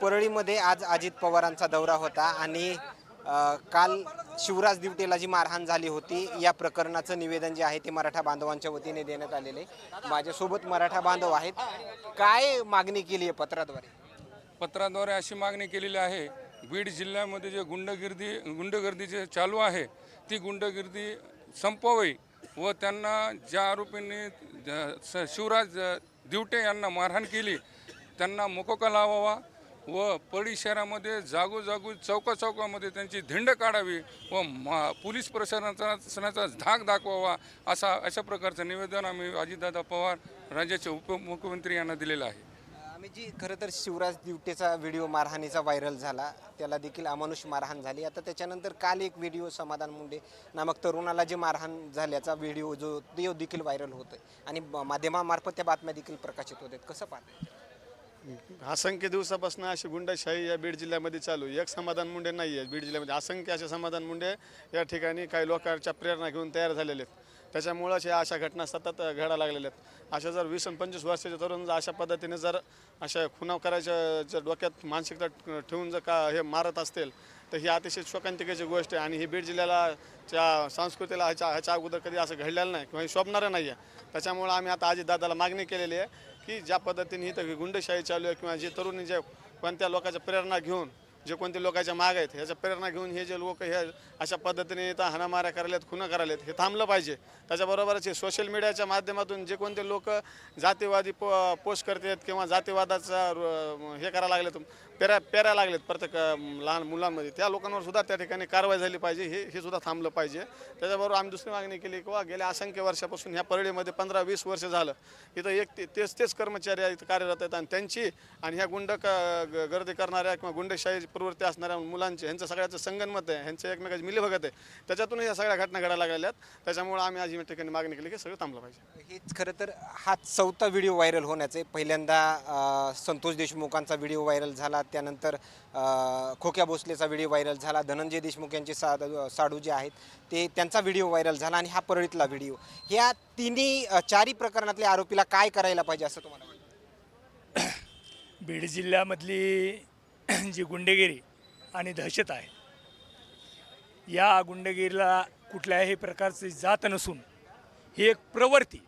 परळीमध्ये आज अजित पवारांचा दौरा होता आणि काल शिवराज दिवटेला जी मारहाण झाली होती या प्रकरणाचं निवेदन जे आहे ते मराठा बांधवांच्या वतीने देण्यात आलेले आहे. माझ्यासोबत मराठा बांधव आहेत काय मागणी केली आहे पत्राद्वारे पत्राद्वारे अशी मागणी केलेली आहे बीड जिल्ह्यामध्ये जे गुंडगिर्दी गुंडगर्दी जे चालू आहे ती गुंडगिर्दी संपवावी व त्यांना ज्या आरोपींनी ज- स- शिवराज दिवटे यांना मारहाण केली त्यांना मोकोका लावावा व परिसरामध्ये शहरामध्ये जागोजागो चौका चौकामध्ये त्यांची धिंड काढावी व मा पोलीस प्रशासनाचा धाक दाखवावा असा अशा प्रकारचं निवेदन आम्ही अजितदादा पवार राज्याचे उपमुख्यमंत्री यांना दिलेलं आहे. आम्ही जी खरं तर शिवराज दिवटेचा व्हिडिओ मारहाणीचा व्हायरल झाला त्याला देखील अमानुष मारहाण झाली. आता त्याच्यानंतर काल एक व्हिडिओ समाधान मुंडे नामक तरुणाला जे मारहाण झाल्याचा व्हिडिओ जो तो देखील व्हायरल होतो आहे आणि माध्यमामार्फत त्या बातम्या देखील प्रकाशित होत आहेत. कसं पाहतं असंख्य दिवसापासून अशी गुंडाशाही या बीड जिल्ह्यामध्ये चालू आहे. एक समाधान मुंडे नाही आहे बीड जिल्ह्यामध्ये. असंख्य असे समाधान मुंडे या ठिकाणी काही लोकांच्या प्रेरणा घेऊन तयार झालेले आहेत. त्याच्यामुळंच या अशा घटना सतत घडा लागलेल्या आहेत. अशा जर वीस आणि पंचवीस वर्षाचे तरुण जर अशा पद्धतीने जर अशा खुनाव करायच्या जर डोक्यात मानसिकता ठेवून जर का हे मारत असतील तर ही अतिशय शोकांतिकेची गोष्ट आहे. आणि ही बीड जिल्ह्याला च्या संस्कृतीला ह्याच्या ह्याच्या अगोदर कधी असं घडलेलं नाही किंवा हे शोभणारं नाही आहे. त्याच्यामुळं आम्ही आता आजी दादाला मागणी केलेली आहे की ज्या पद्धतीने इथं गुंडशाही चालू आहे किंवा जे तरुणी जे कोणत्या लोकांच्या प्रेरणा घेऊन जे कोणते लोकांच्या माग आहेत ह्याच्या प्रेरणा घेऊन हे जे लोक हे अशा पद्धतीने इथं हाणामाऱ्या करायलेत खुनं करायलेत हे थांबलं पाहिजे. त्याच्याबरोबरच हे सोशल मीडियाच्या माध्यमातून जे कोणते लोक जातीवादी पो पोस्ट करतात किंवा जातीवादाचा हे करायला लागलेत पेऱ्या पेरायला लागलेत प्रत्येक अं, लहान मुलांमध्ये. त्या लोकांवर सुद्धा त्या ठिकाणी कारवाई झाली पाहिजे हे हे सुद्धा थांबलं पाहिजे. त्याच्याबरोबर आम्ही दुसरी मागणी केली किंवा गेल्या असंख्य वर्षापासून ह्या परळीमध्ये पंधरा वीस वर्ष झालं. इथं एक ते- तेच तेच कर्मचारी इथं कार्यरत आहेत. आणि त्यांची आणि ह्या गुंड क ग- गर्दी करणाऱ्या किंवा गुंडशाही प्रवृत्ती असणाऱ्या मुलांचे ह्यांचं सगळ्याचं संगनमत आहे ह्यांचं एकमेकाची मिलीभगत आहे. त्याच्यातून ह्या सगळ्या घटना घडायला लागलेल्या आहेत त्याच्यामुळे आम्ही आज या ठिकाणी मागणी केली की सगळं थांबलं पाहिजे. हेच खरं तर हा चौथा व्हिडिओ व्हायरल होण्याचे पहिल्यांदा अ, संतोष देशमुखांचा व्हिडिओ व्हायरल झाला. त्यानंतर खोक्या भोसलेचा व्हिडिओ व्हायरल झाला. धनंजय देशमुख यांचे सा साडू जे आहेत ते त्यांचा व्हिडिओ व्हायरल झाला आणि हा परळीतला व्हिडिओ. ह्या तिन्ही चारी प्रकरणातल्या आरोपीला काय करायला पाहिजे असं तुम्हाला वाटतं? बीड जिल्ह्यामधली जी गुंडेगिरी आणि दहशत आहे या गुंडगिरीला कुठल्याही प्रकारची जात नसून ही एक प्रवृत्ती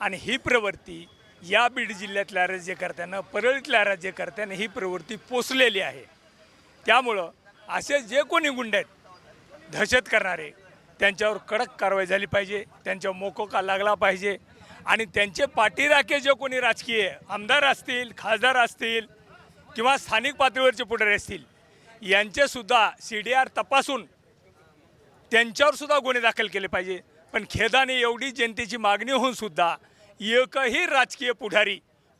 आणि ही प्रवृत्ती या बीड जिल्ह्यातल्या राज्यकर्त्यांना परळीतल्या राज्यकर्त्यांना ही प्रवृत्ती पोचलेली आहे. त्यामुळं असे जे कोणी गुंड आहेत दहशत करणारे त्यांच्यावर कडक कारवाई झाली पाहिजे त्यांच्यावर मोकोका लागला पाहिजे आणि त्यांचे पाठीराखे जे कोणी राजकीय आमदार असतील खासदार असतील किंवा स्थानिक पातळीवरचे पुढारी असतील यांचेसुद्धा सी डी आर तपासून त्यांच्यावरसुद्धा गुन्हे दाखल केले पाहिजे. पण खेदाने एवढी जनतेची मागणी होऊनसुद्धा एकही राजकीय पुढारी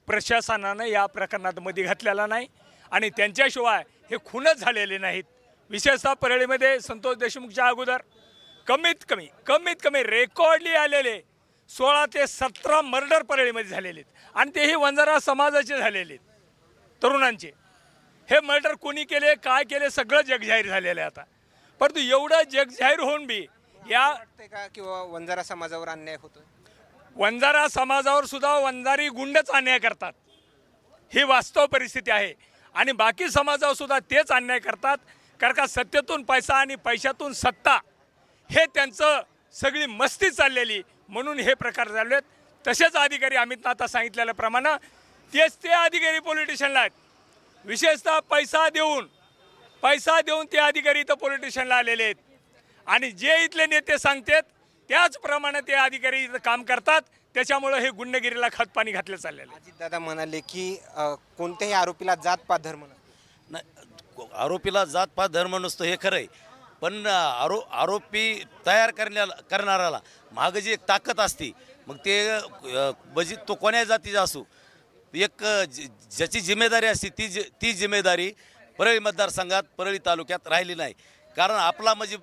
प्रशासनानं या प्रकरणात मध्ये घातलेला नाही आणि त्यांच्याशिवाय हे खूनच झालेले नाहीत. विशेषतः परळीमध्ये संतोष देशमुखच्या अगोदर कमीत कमी कमीत कमी रेकॉर्डली आलेले सोळा ते सतरा मर्डर परळीमध्ये झालेले आहेत आणि तेही वंजारा समाजाचे झालेले आहेत तरुणांचे. हे मर्डर कोणी केले काय केले सगळं जग जाहीर झालेलं आहे आता. परंतु एवढं जग जाहीर होऊन बी या का किंवा वंजारा समाजावर अन्याय होतो वंजारा समाजावर सुद्धा वंजारी गुंडच अन्याय करतात. ही वास्तव परिस्थिती आहे. आणि बाकी समाजावर सुद्धा तेच अन्याय करतात. कारण का सत्तेतून पैसा आणि पैशातून सत्ता हे त्यांचं सगळी मस्ती चाललेली म्हणून हे प्रकार झाले आहेत. तसेच अधिकारी अमित नाथा सांगितलेल्याप्रमाणे तेच ते अधिकारी पॉलिटिशियनला आहेत. विशेषतः पैसा देऊन पैसा देऊन ते अधिकारी इथं पॉलिटिशियनला आलेले आहेत. आणि जे इथले नेते सांगतात त्याचप्रमाणे ते अधिकारी इथं काम करतात. त्याच्यामुळं हे गुंडगिरीला खतपाणी घातलं चाललेलं आहे. दादा म्हणाले की अ, कोणत्याही आरोपीला जात पात धर्म नसतो. नाही आरोपीला जातपात धर्म नसतो हे खरं आहे पण आरो आरोपी तयार करण्याला करणाऱ्याला मागं जी एक ताकद असते मग ते अ, म्हणजे तो कोण्या जातीचा असो? एक अ, ज- ज्याची जिम्मेदारी असते ती जि ती जिम्मेदारी परळी मतदारसंघात परळी तालुक्यात राहिली नाही. कारण आपला म्हणजे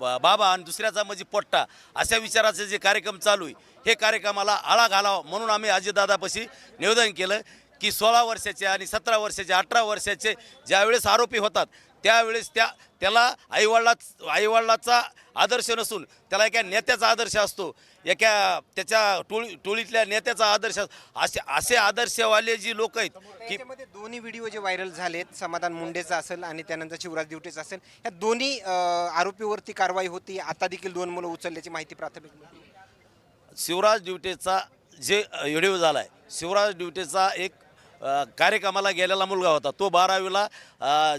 बाबा आणि दुसऱ्याचा म्हणजे पोट्टा अशा विचाराचे जे कार्यक्रम चालू आहे हे कार्यक्रमाला आळा घालावा म्हणून आम्ही अजितदादापाशी निवेदन केलं. की सोळा वर्षाचे आणि सतरा वर्षाचे अठरा वर्षाचे ज्यावेळेस आरोपी होतात त्यावेळेस त्या त्याला आईवडिलाच आईवडिलाचा आदर्श नसून त्याला एका नेत्याचा आदर्श असतो एका त्याच्या टोळी टोळीतल्या नेत्याचा आदर्श अस- असे आदर्शवाले जी लोक आहेत की दोन्ही व्हिडिओ जे व्हायरल झालेत समाधान मुंडेचा असेल आणि त्यानंतर शिवराज दिवटेचा असेल या दोन्ही आरोपीवरती कारवाई होती आता देखील दोन मुलं उचलल्याची माहिती प्राथमिक. शिवराज ड्युटेचा जे व्हिडिओ झाला आहे शिवराज ड्युटेचा एक कार्यक्रमाला गेलेला मुलगा होता. तो बारावीला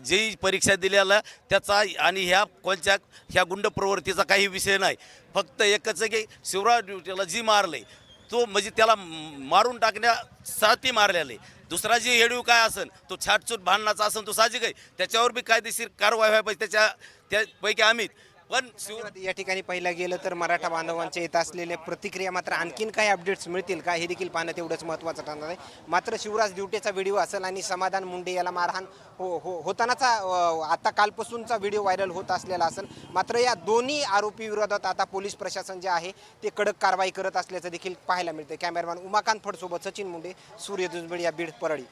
जेई परीक्षा दिलेला त्याचा आणि ह्या कोणत्या ह्या गुंड प्रवृत्तीचा काही विषय नाही. फक्त एकच की शिवराज ड्युटीला जी मारले तो म्हणजे त्याला मारून टाकण्यासाठी मारलेले. आहे दुसरा जी हेडू काय असेल तो छाटछूट भांडणाचा असेल तो साहजिक आहे. त्याच्यावर बी कायदेशीर कारवाई व्हायला पाहिजे. त्याच्या त्यापैकी आम्ही पण शिव या ठिकाणी पाहिलं गेलं तर मराठा बांधवांच्या येत असलेल्या प्रतिक्रिया मात्र आणखीन काही अपडेट्स मिळतील का? हे देखील पाहणं तेवढंच महत्त्वाचं ठरणार आहे. मात्र शिवराज दिवटेचा व्हिडिओ असेल आणि समाधान मुंडे याला मारहाण हो हो होतानाचा आता कालपासूनचा व्हिडिओ व्हायरल होत असलेला असेल. मात्र या दोन्ही आरोपी विरोधात आता पोलीस प्रशासन जे आहे ते कडक कारवाई करत असल्याचं देखील पाहायला मिळतं कॅमेरामॅन उमाकांत फडसोबत सचिन मुंडे सूर्य दुजबेड या बीड परळी.